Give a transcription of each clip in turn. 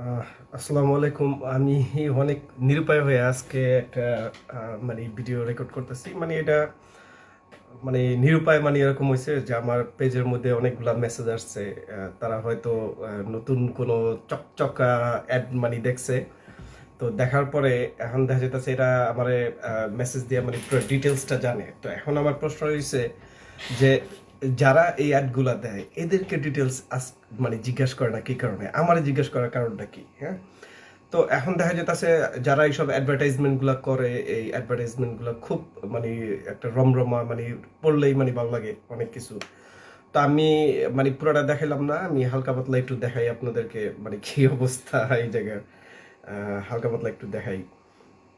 আসসালামু আলাইকুম। আমি অনেক নিরুপায় হয়ে আজকে একটা মানে ভিডিও রেকর্ড করতেছি। মানে এটা মানে নিরুপায় মানে এরকম হয়েছে যে আমার পেজের মধ্যে অনেকগুলা মেসেজ আসছে। তারা হয়তো নতুন কোনো চকচকা অ্যাড মানে দেখছে। তো দেখার পরে এখন দেখা যেতেছে এটা আমার মেসেজ দিয়ে মানে পুরো ডিটেলসটা জানে। তো এখন আমার প্রশ্ন হয়েছে যে যারা এই অ্যাডগুলা দেয়, এদেরকে ডিটেলস মানে জিজ্ঞাসা করে না কি কারণে? আমার জিজ্ঞেস করার কারণটা কি? হ্যাঁ? তো এখন দেখা যেতেছে যারা এইসব অ্যাডভার্টাইজমেন্টগুলো করে, এই অ্যাডভার্টাইজমেন্টগুলো খুব মানে একটা রমরমা মানে পড়লেই মানে ভালো লাগে অনেক কিছু। তো আমি মানে পুরোটা দেখাইলাম না, আমি হালকা পাতলা একটু দেখাই আপনাদেরকে মানে কি অবস্থা এই জায়গার। হালকা পাতলা একটু দেখাই।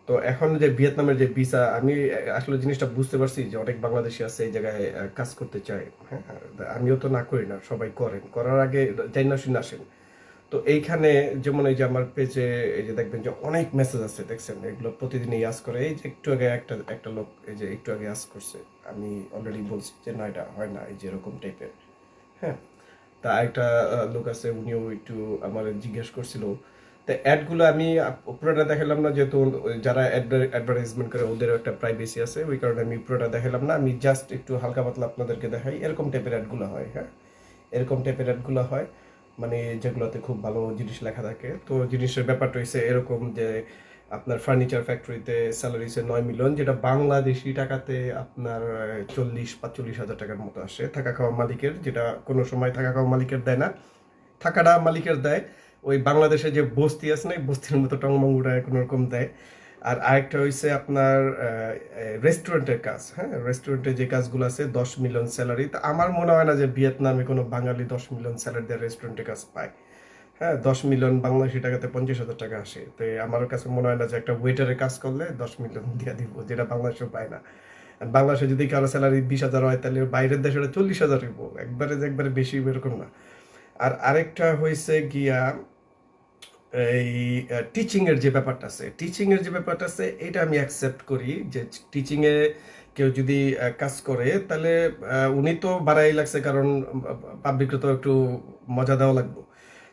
তো এখন যে ভিয়েতনামের যে ভিসা, আমি আসলে জিনিসটা বুঝতে পারছি যে অনেক বাংলাদেশি আছে এই জায়গায় কাজ করতে চায়। হ্যাঁ আমিও তো না করি না, সবাই করেন। করার আগে যাই না শুনে আসেন। তো এইখানে যেমন এই যে আমার পেজে এই যে দেখবেন যে অনেক মেসেজ আছে, দেখছেন? এগুলো প্রতিদিনই ইয়াজ করে। এই যে একটু আগে একটা একটা লোক এই যে একটু আগে ইয়াজ করছে। আমি অলরেডি বলছি যে না, এটা হয় না, এই যে এরকম টাইপের হ্যাঁ তা একটা লোক আছে, উনিও একটু আমার জিজ্ঞেস করছিল তো অ্যাডগুলো আমি পুরোটা দেখালাম না, যেহেতু যারা অ্যাডভার্টাইজমেন্ট করে ওদেরও একটা প্রাইভেসি আছে, ওই কারণে আমি পুরোটা দেখালাম না। আমি জাস্ট একটু হালকা পাতলা আপনাদেরকে দেখাই। এরকম টাইপের অ্যাডগুলো হয় হ্যাঁ? এরকম টাইপের অ্যাডগুলো হয় মানে যেগুলোতে খুব ভালো জিনিস লেখা থাকে। তো জিনিসের ব্যাপারটা হচ্ছে এরকম যে, আপনার ফার্নিচার ফ্যাক্টরিতে স্যালারি হচ্ছে নয় মিলিয়ন যেটা বাংলাদেশি টাকাতে আপনার চল্লিশ, পাঁচচল্লিশ হাজার টাকার মতো আসে। থাকা খাওয়া মালিকের, যেটা কোনো সময় থাকা খাওয়া মালিকের দেয় না। থাকাটা মালিকের দেয়। ওই বাংলাদেশে যে বস্তি আছে না বস্তির মতো টংমঙ্গুটা কোনো রকম দেয়। আর আরেকটা হইছে আপনার রেস্টুরেন্টের কাজ হ্যাঁ? রেস্টুরেন্টে যে কাজগুলো আছে, দশ মিলিয়ন স্যালারি তা আমার মনে হয় না যে ভিয়েতনামে কোনো বাঙালি দশ মিলিয়ন স্যালারি দিয়ে রেস্টুরেন্টে কাজ পায়। হ্যাঁ দশ মিলিয়ন বাংলাদেশি টাকাতে পঞ্চাশ হাজার টাকা আসে। তো আমার কাছে মনে হয় না যে একটা ওয়েটারের কাজ করলে দশ মিলিয়ন দিয়ে দিব, যেটা বাংলাদেশে পায় না। বাংলাদেশে যদি কারও স্যালারি বিশ হাজার হয়, তাহলে বাইরের দেশে চল্লিশ হাজার হইব একবারে যে একবারে বেশি এরকম না। আর আরেকটা হয়েছে গিয়া এই টিচিংয়ের যে ব্যাপারটা আছে টিচিংয়ের যে ব্যাপারটা আছে, এটা আমি অ্যাকসেপ্ট করি যে টিচিংয়ে কেউ যদি কাজ করে, তাহলে উনি তো বাড়াই লাগছে, কারণ পাবলিককে তো একটু মজা দেওয়া লাগবে।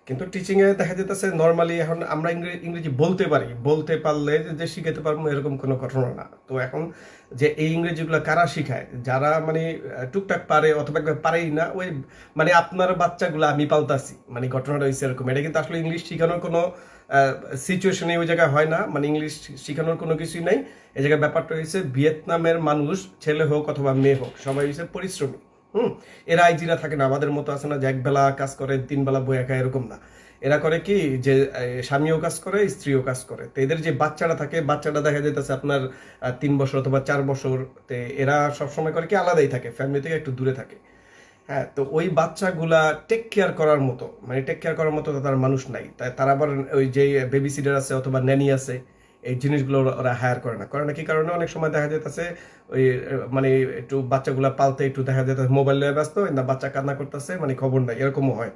কিন্তু টিচিংয়ে দেখা যেতেছে নর্মালি এখন আমরা ইংরে- ইংরেজি বলতে পারি। বলতে পারলে যে- শিখাতে পারব এরকম কোনো ঘটনা না। তো এখন যে এই ইংরেজিগুলো কারা শিখায়? যারা মানে টুকটাক পারে অথবা পারেই না, ওই মানে আপনার বাচ্চাগুলো আমি পালতাছি। মানে ঘটনাটা হয়েছে এরকম। এটা কিন্তু আসলে ইংলিশ শেখানোর কোনো সিচুয়েশনে ওই জায়গায় হয় না। মানে ইংলিশ শেখানোর কোনো কিছুই নাই। এই জায়গায় ব্যাপারটা হয়েছে ভিয়েতনামের মানুষ, ছেলে হোক অথবা মেয়ে হোক, সবাই হয়েছে পরিশ্রমী। হুম, এরা আইজিরা থাকে না, আমাদের মতো আছে না যে এক বেলা কাজ করে তিন বেলা বই একা, এরকম না। এরা করে কি যে স্বামীও কাজ করে, স্ত্রীও কাজ করে। তো এদের যে বাচ্চাটা থাকে বাচ্চাটা দেখা যেতেছে আপনার তিন বছর অথবা চার বছর, তে এরা সবসময় করে কি আলাদাই থাকে ফ্যামিলি থেকে একটু দূরে থাকে। হ্যাঁ তো ওই বাচ্চাগুলা টেক কেয়ার করার মতো মানে টেক কেয়ার করার মতো তার মানুষ নাই। তাই তারা আবার ওই যে বেবি সিটার আছে অথবা ন্যানি আছে এই জিনিসগুলো ওরা- হায়ার করে না। করে না কি কারণে? অনেক সময় দেখা যেতেছে ওই মানে একটু বাচ্চাগুলা পালতে একটু দেখা যেতেছে মোবাইল নিয়ে ব্যস্ত, না বাচ্চা কান্না করতেছে মানে খবর নাই, এরকমও হয়।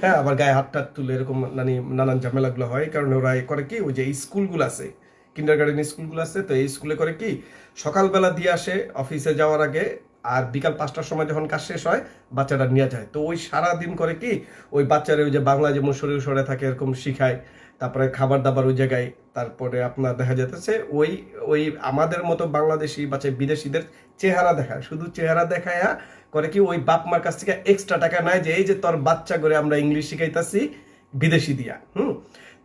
হ্যাঁ আবার গায়ে হাত টাত তুলে এরকম নানি, নানান ঝামেলাগুলো হয় কারণ ওরা করে কি, ওই যে স্কুলগুলো আছে কিন্ডার গার্ডেন স্কুলগুলো আছে, তো এই স্কুলে করে কি, সকালবেলা দিয়ে আসে অফিসে যাওয়ার আগে আর বিকাল পাঁচটার সময় যখন কাজ শেষ হয়, বাচ্চাটা নিয়ে যায়। তো ওই সারা দিন করে কি, ওই বাচ্চারা ওই যে বাংলা যেমন শরীর সরে থাকে এরকম শিখায়, তারপরে খাবার দাবার ওই জায়গায়, তারপরে আপনার দেখা যেতেছে ওই ওই আমাদের মতো বাংলাদেশি বা যে বিদেশিদের চেহারা দেখায়। শুধু চেহারা দেখায় করে কি ওই বাপ মার কাছ থেকে এক্সট্রা টাকা নেয় যে, এই যে তোর বাচ্চা করে আমরা ইংলিশ শিখাইতাছি বিদেশি দিয়া। হুম?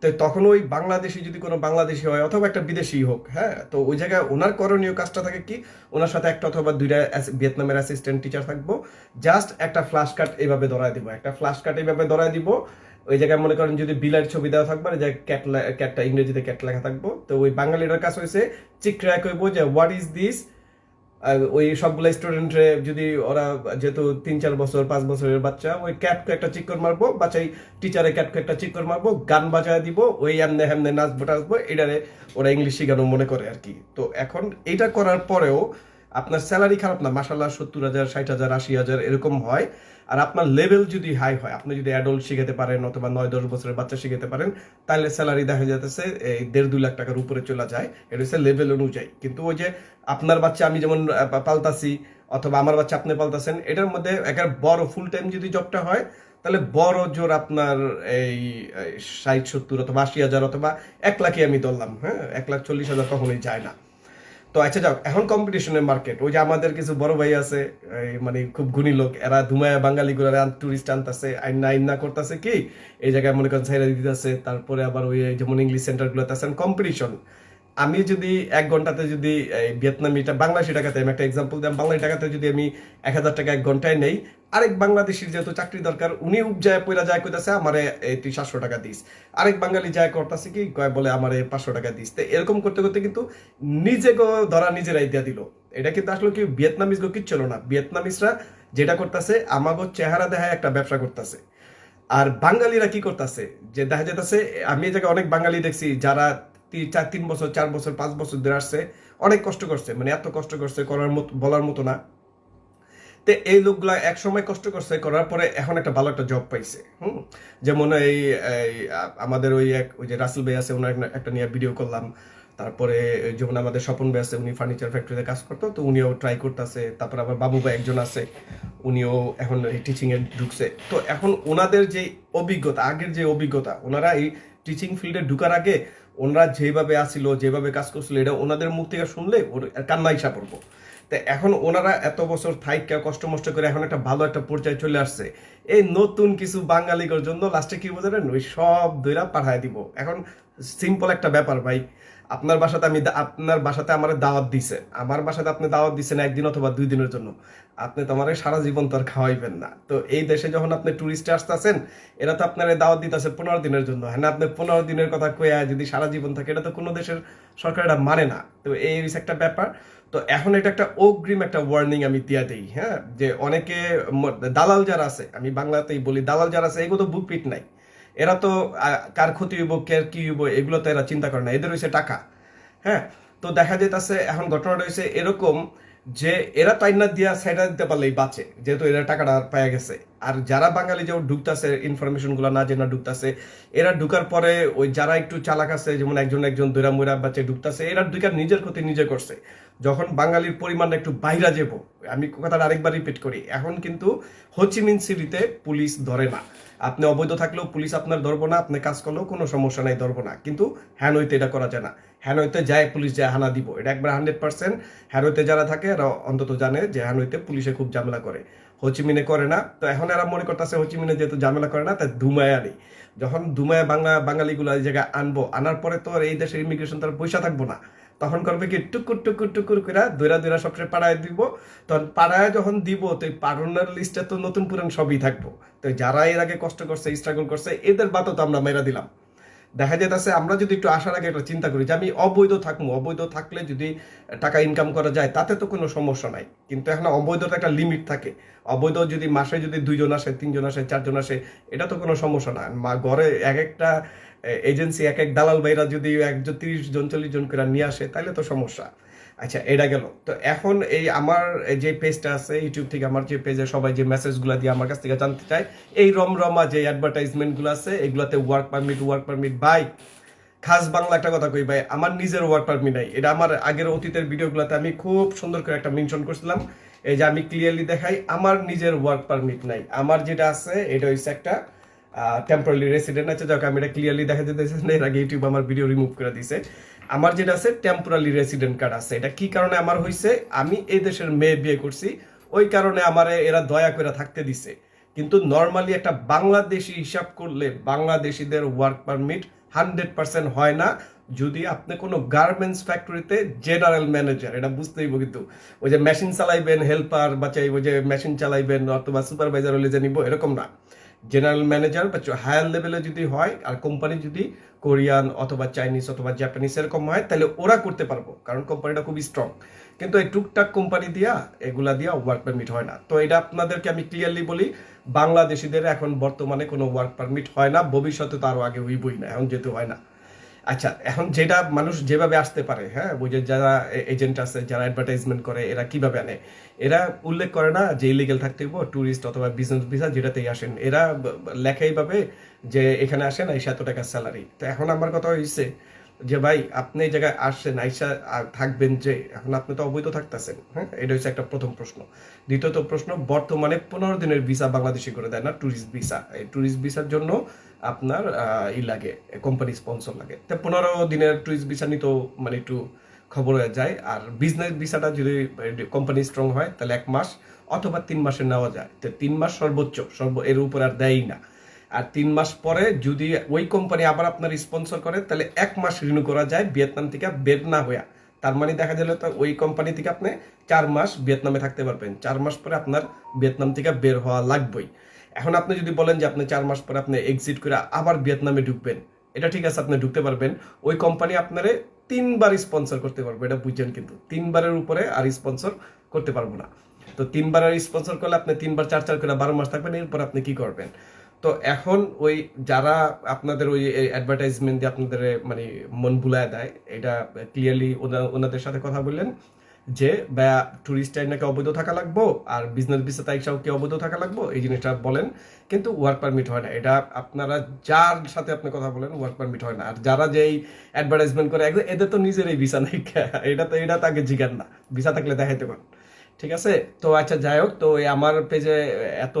তো তখন ওই বাংলাদেশি যদি কোনো বাংলাদেশি হয় অথবা একটা বিদেশি হোক হ্যাঁ? তো ওই জায়গায় ওনার করণীয় কাজটা থাকে কি? ওনার সাথে একটা অথবা দুইটা ভিয়েতনামের অ্যাসিস্ট্যান্ট টিচার থাকব। জাস্ট একটা ফ্ল্যাশ কার্ড এইভাবে ধরায় দিব। একটা ফ্ল্যাশ কার্ড এইভাবে ধরায় দিব। ওই জায়গায় মনে করেন যদি বিলার ছবি দেওয়া থাকবে যে ক্যাট ক্যাটটা ইংরেজিতে ক্যাট লেখা থাকব। তো ওই বাঙালিটার কাজ হয়েছে চিকরা কইবো যে হোয়াট ইজ দিস ওই সবগুলো স্টুডেন্টরে যদি ওরা যেহেতু তিন, চার বছর, পাঁচ বছরের বাচ্চা, ওই ক্যাটকে একটা চিকর মারবো বাচ্চাই টিচারে ক্যাটকে একটা চিকর মারবো, গান বাজায় দিব, ওই এমনে হেমনে নাচবো, টাচবো, এটারে ওরা ইংলিশ শিখানো মনে করে আর কি। তো এখন এটা করার পরেও আপনার স্যালারি খারাপ না মাসাল্লাহ সত্তর হাজার, ষাট হাজার, আশি হাজার এরকম হয়। আর আপনার লেভেল যদি হাই হয়, আপনি যদি অ্যাডল্ট শিখাতে পারেন অথবা নয় দশ বছরের বাচ্চা শিখাতে পারেন, তাহলে স্যালারি দেখা যাচ্ছে এই দেড় দুই লাখ টাকার উপরে চলে যায়। এটা হচ্ছে লেভেল অনুযায়ী। কিন্তু ওই যে আপনার বাচ্চা আমি যেমন পালতাছি অথবা আমার বাচ্চা আপনি পালতাছেন, এটার মধ্যে একটা বড় ফুল টাইম যদি জবটা হয়, তাহলে বড় জোর আপনার এই ষাট সত্তর অথবা আশি হাজার অথবা এক লাখে আমি ধরলাম হ্যাঁ? এক লাখ চল্লিশ হাজার কখনোই যায় না। তো আচ্ছা যাও এখন কম্পিটিশনের মার্কেট ওই যে আমাদের কিছু বড় ভাই আছে মানে খুব গুণী লোক, এরা ধুমায়া বাঙালি গুলো টুরিস্ট আনতেছে, আইন আইন করতেছে কি? এই জায়গায় মনে করেন সাইরা দিতেছে, তারপরে আবার ওই যেমন ইংলিশ সেন্টার গুলোতে আছেন কম্পিটিশন আমি যদি এক ঘন্টাতে যদি, এই ভিয়েতনামিটা, বাংলাদেশি টাকাতে আমি একটা এক্সাম্পল দিলাম, বাংলাদেশি টাকাতে যদি আমি এক হাজার টাকা এক ঘন্টায় নেই, আরেক বাংলাদেশির যেহেতু চাকরি দরকার, উনি উপজায় পয়লা যায় কইতাছে, আমারে তুই সাতশো টাকা দিস। আরেক বাঙালি যায় করতেছে কি, কয়, বলে, আমারে পাঁচশো টাকা দিস। তো এরকম করতে করতে কিন্তু নিজেকে ধরা নিজেরাই দিয়া দিল। এটা কিন্তু আসলে কি ভিয়েতনামিজ গো কিচ্ছু না। ভিয়েতনামিজরা যেটা করতেছে, আমাগো চেহারা দেখায় একটা ব্যবসা করতেছে। আর বাঙালিরা কি করতেছে, যে দেখা যেতেছে আমি এই জায়গায় অনেক বাঙালি দেখছি, যারা চার, তিন বছর, চার বছর, পাঁচ বছর ধরে আসছে, অনেক কষ্ট করছে মানে এত কষ্ট করছে করার মতো, বলার মতো না। তো এই লোকগুলা এক সময় কষ্ট করছে, করার পরে এখন একটা ভালো একটা জব পাইছে, হুম? যেমন এই আমাদের ওই এক, ওই যে রাসেল ভাই আছে, ওনার একটা- নিয়ে ভিডিও করলাম। তারপরে যেমন আমাদের স্বপন ভাই আছে, উনি ফার্নিচার ফ্যাক্টরিতে কাজ করতো, তো উনিও ট্রাই করতেছে। তারপর আবার বাবু ভাই একজন আছে, উনিও এখন এই টিচিং এ ঢুকছে। তো এখন ওনাদের যে অভিজ্ঞতা, আগের যে অভিজ্ঞতা, ওনারা এই টিচিং ফিল্ডে ঢুকার আগে ওনারা যেভাবে আসিল যেভাবে কাজ করছিল, এটা ওনাদের মুখ থেকে শুনলে কান্না ইসা পড়ব তো এখন ওনারা এত বছর থাইকা কষ্ট মষ্ট করে এখন একটা ভালো একটা পর্যায়ে চলে আসছে। এই নতুন কিছু বাঙালিগর জন্য লাস্টে কি বোঝালেন? ওই সব দইরা পাঠায় দিব। এখন সিম্পল একটা ব্যাপার, ভাই। আপনার বাসাতে আমি আপনার বাসাতে আমার দাওয়াত দিছে। আমার বাসাতে আপনি দাওয়াত দিচ্ছেন একদিন অথবা দুই দিনের জন্য। আপনি তো আমার সারা জীবন তো আর খাওয়াইবেন না। তো এই দেশে যখন আপনি টুরিস্টে আসতেছেন, এরা তো আপনার দাওয়াত দিতেছে পনেরো দিনের জন্য। হ্যাঁ আপনি পনেরো দিনের কথা কয়ে যদি সারা জীবন থাকে, এটা তো কোনো দেশের সরকার এটা মানে না। তো এই হচ্ছে একটা ব্যাপার। তো এখন এটা একটা অগ্রিম একটা ওয়ার্নিং আমি দিয়া দেই হ্যাঁ? যে অনেকে দালাল যারা আছে, আমি বাংলাতেই বলি, দালাল যারা আছে, এগুলো তো বুক পিট নাই। এরা তো কার ক্ষতি হইব কে কি হইব এগুলো তো এরা চিন্তা করে না। এদের হয়েছে টাকা হ্যাঁ? তো দেখা যেতেছে এখন ঘটনাটা হয়েছে এরকম যে এরা তাইনা দিয়া সাইডা দিতে পারলেই বাঁচে, যেহেতু এরা টাকাটা পাওয়া গেছে। আর যারা বাঙালি যেমন ঢুকতেছে ইনফরমেশনগুলো না জেনে ঢুকতেছে, এরা ঢুকার পরে ওই যারা একটু চালাক আছে, যেমন একজন একজন দৈরা মুরা বাচ্চা ঢুকতেছে, এরা ঢুকার নিজের ক্ষতি নিজে করছে। যখন বাঙালির পরিমাণটা একটু বাইরা যাব, আমি কথাটা আরেকবার রিপিট করি, এখন কিন্তু হোচিমিন সিটিতে পুলিশ ধরে না। আপনি অবৈধ থাকলেও পুলিশ আপনার ধরবো না, আপনি কাজ করলেও কোনো সমস্যা নাই, ধরবো না। কিন্তু হ্যানইতে এটা করা যায় না। হ্যানইতে যায়, পুলিশ যায়, হানা দিব। এটা একবার হান্ড্রেড পার্সেন্ট হ্যানইতে যারা থাকে, এরা অন্তত জানে যে হ্যানইতে পুলিশে খুব ঝামেলা করে। হোচিমিনে করে না। তো এখন এরা মনে করতেছে হোচিমিনে যেহেতু ঝামেলা করে না, তাই ধুমায় আনি যখন ধুমায় বাংলা, বাঙালিগুলো এই জায়গায় আনব, আনার পরে তো এই দেশের ইমিগ্রেশন তার পয়সা থাকব না। তখন করবে কি? টুকুর টুকুর টুকুর করে দৈরা দৈরা সবচেয়ে পাড়ায় দিব। তখন পাড়ায় যখন দিব, তো এই পাড়নার লিস্টে তো নতুন পুরান সবই থাকব। তো যারা এর আগে কষ্ট করছে স্ট্রাগল করছে, এদের বাতও তো আমরা মেরা দিলাম। দেখা যেতেছে আমরা যদি একটু আসার আগে একটা চিন্তা করি যে, আমি অবৈধ থাকব। অবৈধ থাকলে যদি টাকা ইনকাম করা যায়, তাতে তো কোনো সমস্যা নাই। কিন্তু এখন অবৈধতা একটা লিমিট থাকে। অবৈধ যদি মাসে যদি দুইজন আসে, তিনজন আসে, চারজন আসে, এটা তো কোনো সমস্যা না। ঘরে এক একটা এজেন্সি এক এক দালাল ভাইরা যদি একজন তিরিশ জন, চল্লিশ জন করে নিয়ে আসে, তাহলে তো সমস্যা। আচ্ছা এটা গেল। তো এখন এই আমার যে পেজটা আছে ইউটিউব থেকে আমার যে পেজে সবাই যে মেসেজগুলো দিয়ে আমার কাছ থেকে জানতে চায়, এই রমরমা যে অ্যাডভার্টাইজমেন্টগুলো আছে, এগুলাতে work permit work permit by খাস বাংলা একটা কথা কই ভাই, আমার নিজের ওয়ার্ক পারমিট নাই। এটা আমার আগের অতীতের ভিডিওগুলোতে আমি খুব সুন্দর করে একটা মেনশন করছিলাম। এই যে আমি ক্লিয়ারলি দেখাই, আমার নিজের ওয়ার্ক পারমিট নাই। আমার যেটা আছে, এটা হচ্ছে একটা টেম্পোরারি রেসিডেন্ট আছে, যাকে আমি এটা ক্লিয়ারলি দেখা যেতে না এর আগে ইউটিউব আমার ভিডিও রিমুভ করে দিছে আমার যেটা আছে টেম্পোরারি রেসিডেন্ট কার্ড আছে। এটা কি কারণে আমার হয়েছে আমি এই দেশের মেয়ে বিয়ে করছি। ওই কারণে আমার এরা দয়া করে থাকতে দিছে। কিন্তু নর্মালি একটা বাংলাদেশি হিসাব করলে বাংলাদেশিদের ওয়ার্ক পারমিট হান্ড্রেড পার্সেন্ট হয় না। যদি আপনি কোনো গার্মেন্টস ফ্যাক্টরিতে জেনারেল ম্যানেজার এটা বুঝতেই হবে কিন্তু। ওই যে মেশিন চালাইবেন হেল্পার বা চাই ওই যে মেশিন চালাইবেন, অথবা সুপারভাইজার হলে যে নিব, এরকম না। জেনারেল ম্যানেজার বা হায়ার লেভেলে যদি হয়, আর কোম্পানি যদি কোরিয়ান অথবা চাইনিজ অথবা জাপানিজ এরকম হয়, তাহলে ওরা করতে পারব, কারণ কোম্পানিটা খুবই স্ট্রং কিন্তু এই টুকটাক কোম্পানি দিয়া, এগুলা দিয়া ওয়ার্ক পারমিট হয় না। তো এটা আপনাদেরকে আমি ক্লিয়ারলি বলি, বাংলাদেশিদের এখন বর্তমানে কোনো ওয়ার্ক পারমিট হয় না, ভবিষ্যতে তো আরও আগে হইবই না, এখন যেতে হয় না। আচ্ছা এখন যেটা মানুষ যেভাবে আসতে পারে হ্যাঁ ওই যে যারা এজেন্ট আছে, যারা অ্যাডভার্টাইজমেন্ট করে, এরা কীভাবে আনে? এরা উল্লেখ করে না যে ইলিগেল থাকতে হইব ট্যুরিস্ট অথবা বিজনেস ভিসা যেটাতেই আসেন। এরা লেখা এইভাবে যে এখানে আসেন এই সাত টাকার স্যালারি তো এখন আমার কথা হয়েছে যে ভাই, আপনি জায়গায় আসছেন, আইসা থাকবেন যে, এখন আপনি তো অবৈধ থাকতেছেন হ্যাঁ? এটা হচ্ছে একটা প্রথম প্রশ্ন। দ্বিতীয়ত প্রশ্ন, বর্তমানে পনেরো দিনের ভিসা বাংলাদেশে করে দেয় না ট্যুরিস্ট ভিসা এই ট্যুরিস্ট ভিসার জন্য আপনার ই লাগে কোম্পানি স্পন্সর লাগে। তো পনেরো দিনের ট্যুরিস্ট ভিসা নিতেও মানে একটু খবর হয়ে যায়। আর বিজনেস ভিসাটা যদি কোম্পানি স্ট্রং হয়, তাহলে এক মাস অথবা তিন মাসে নেওয়া যায়। তো তিন মাস সর্বোচ্চ, সর্ব, এর উপর আর দেয়ই না। আর তিন মাস পরে যদি ওই কোম্পানি আবার আপনার স্পন্সর করে, তাহলে এক মাস রিনিউ করা যায় ভিয়েতনাম থেকে বের না হইয়া তার মানে দেখা গেল তো ওই কোম্পানি থেকে আপনি চার মাস ভিয়েতনামে থাকতে পারবেন। চার মাস পরে আপনার ভিয়েতনাম থেকে বের হওয়া লাগবেই। এখন আপনি যদি বলেন যে আপনি চার মাস পরে আপনি এক্সিট করে আবার ভিয়েতনামে ঢুকবেন, এটা ঠিক আছে, আপনি ঢুকতে পারবেন। ওই কোম্পানি আপনারে তিনবার স্পন্সর করতে পারবে, এটা বুঝছেন কিন্তু। তিনবারের উপরে আর স্পন্সর করতে পারব না। তো তিনবার আর স্পন্সর করলে আপনি তিনবার চার চার করে বারো মাস থাকবেন, এরপর আপনি কি করবেন? তো এখন ওই যারা আপনাদের ওই অ্যাডভার্টাইজমেন্ট দিয়ে আপনাদের মানে মন বুলায় দেয়, এটা ক্লিয়ারলি ওনাদের সাথে কথা বললেন যে বা টুরিস্ট নাকি অবৈধ থাকা লাগবো? আর বিজনেস ভিসা তাইসাও কি অবৈধ থাকা লাগবো? এই জিনিসটা বলেন, কিন্তু ওয়ার্ক পারমিট হয় না। এটা আপনারা যার সাথে আপনি কথা বলেন ওয়ার্ক পারমিট হয় না। আর যারা যে এই অ্যাডভার্টাইজমেন্ট করে এদের তো নিজের এই ভিসা নাই। এটা তো, এটা তাকে জিজ্ঞান না। ভিসা থাকলে দেখাইতে পারেন। ঠিক আছে? তো আচ্ছা যাই হোক, তো আমার পেজে এত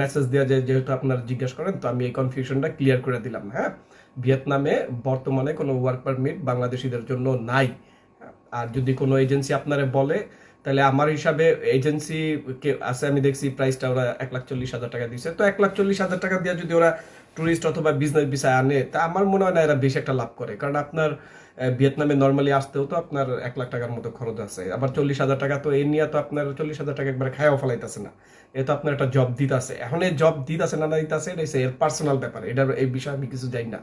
মেসেজ দেওয়া যায় যেহেতু আপনারা জিজ্ঞেস করেন, তো আমি এই কনফিউশনটা ক্লিয়ার করে দিলাম হ্যাঁ? ভিয়েতনামে বর্তমানে কোনো ওয়ার্ক পারমিট বাংলাদেশিদের জন্য নাই। আর যদি কোনো এজেন্সি আপনারা বলে তাহলে আমার হিসাবে এজেন্সি আছে, আমি দেখছি প্রাইসটা ওরা এক লাখ চল্লিশ হাজার টাকা দিচ্ছে তো এক লাখ চল্লিশ হাজার টাকা দিয়ে যদি ওরা টুরিস্ট অথবা বিজনেস ভিসায় আনে, তা আমার মনে হয় না এরা বেশি একটা লাভ করে। কারণ আপনার ভিয়েতনামে নর্মালি আসতেও তো আপনার এক লাখ টাকার মতো খরচ আছে। আবার চল্লিশ হাজার টাকা তো এই নিয়ে তো আপনার চল্লিশ হাজার টাকা একবার খায়াও ফেলাইতেছে না। এ তো আপনার একটা জব দিতে আছে এখন এই জব দিতেছে না না দিতেছে, এটা এর পার্সোনাল ব্যাপার। এটার, এই বিষয়ে আমি কিছু জানি না।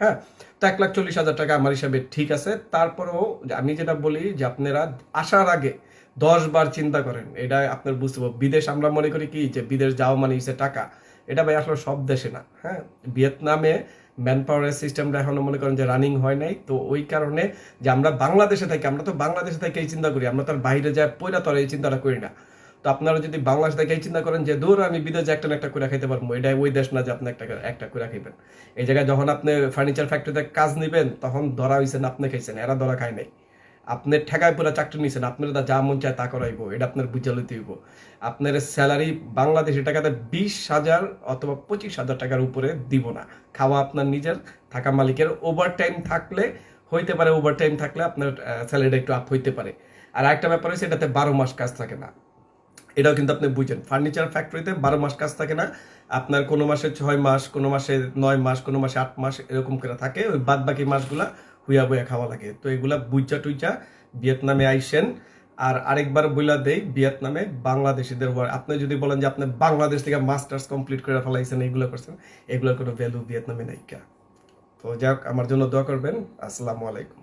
হ্যাঁ তো এক লাখ চল্লিশ হাজার টাকা আমার হিসাবে ঠিক আছে। তারপরেও আমি যেটা বলি যে আপনারা আসার আগে দশ বার চিন্তা করেন, এটা আপনার বুঝতে বিদেশ আমরা মনে করি কি যে বিদেশ যাওয়া মানে হচ্ছে টাকা। এটা ভাই আসলে সব দেশে না হ্যাঁ। ভিয়েতনামে ম্যান পাওয়ারের সিস্টেমটা এখনও মনে করেন যে রানিং হয় নাই। তো ওই কারণে যে আমরা বাংলাদেশে থাকি, আমরা তো বাংলাদেশে থেকে এই চিন্তা করি, আমরা তো আর বাইরে যায় পয়লা তো এই চিন্তাটা করি না। তো আপনারা যদি বাংলাদেশ এই চিন্তা করেন যে দূর আমি বিদেশে একটা একটা করে খাইতে পারব। এটা ওই দেশ না যে আপনি একটা একটা করে খাইবেন। এই জায়গায় যখন আপনি ফার্নিচার ফ্যাক্টরিতে কাজ নেবেন, তখন ধরা হয়েছেন আপনি খাইছেন, এরা ধরা খায় নাই। আপনি ঠেকায় পুরো চাকরি নিছেন, আপনার যা মন চায় তা করাইবো, এটা আপনার বুঝা লইতে হইব। আপনার স্যালারি বাংলাদেশি টাকাতে বিশ হাজার অথবা পঁচিশ হাজার টাকার উপরে দিব না। খাওয়া আপনার নিজের, থাকা মালিকের ওভার টাইম থাকলে, হইতে পারে ওভার টাইম থাকলে আপনার স্যালারিটা একটু আপ হইতে পারে। আর একটা ব্যাপার হচ্ছে এটাতে বারো মাস কাজ থাকে না। এটাও কিন্তু আপনি বুঝেন। ফার্নিচার ফ্যাক্টরিতে বারো মাস কাজ থাকে না। আপনার কোনো মাসে ছয় মাস, কোনো মাসে নয় মাস, কোনো মাসে আট মাস এরকম করে থাকে। ওই বাদ বাকি মাসগুলা হুইয়া বইয়া খাওয়া লাগে। তো এগুলা বুইচা টুইচা ভিয়েতনামে আইসেন। আর আরেকবার বইলা দেই, ভিয়েতনামে বাংলাদেশিদের আপনি যদি বলেন যে আপনি বাংলাদেশ থেকে মাস্টার্স কমপ্লিট করে ফেলাইছেন এগুলো করছেন, এগুলোর কোনো ভ্যালু ভিয়েতনামে নাই কা। তো যাই হোক, আমার জন্য দোয়া করবেন। আসসালামু আলাইকুম।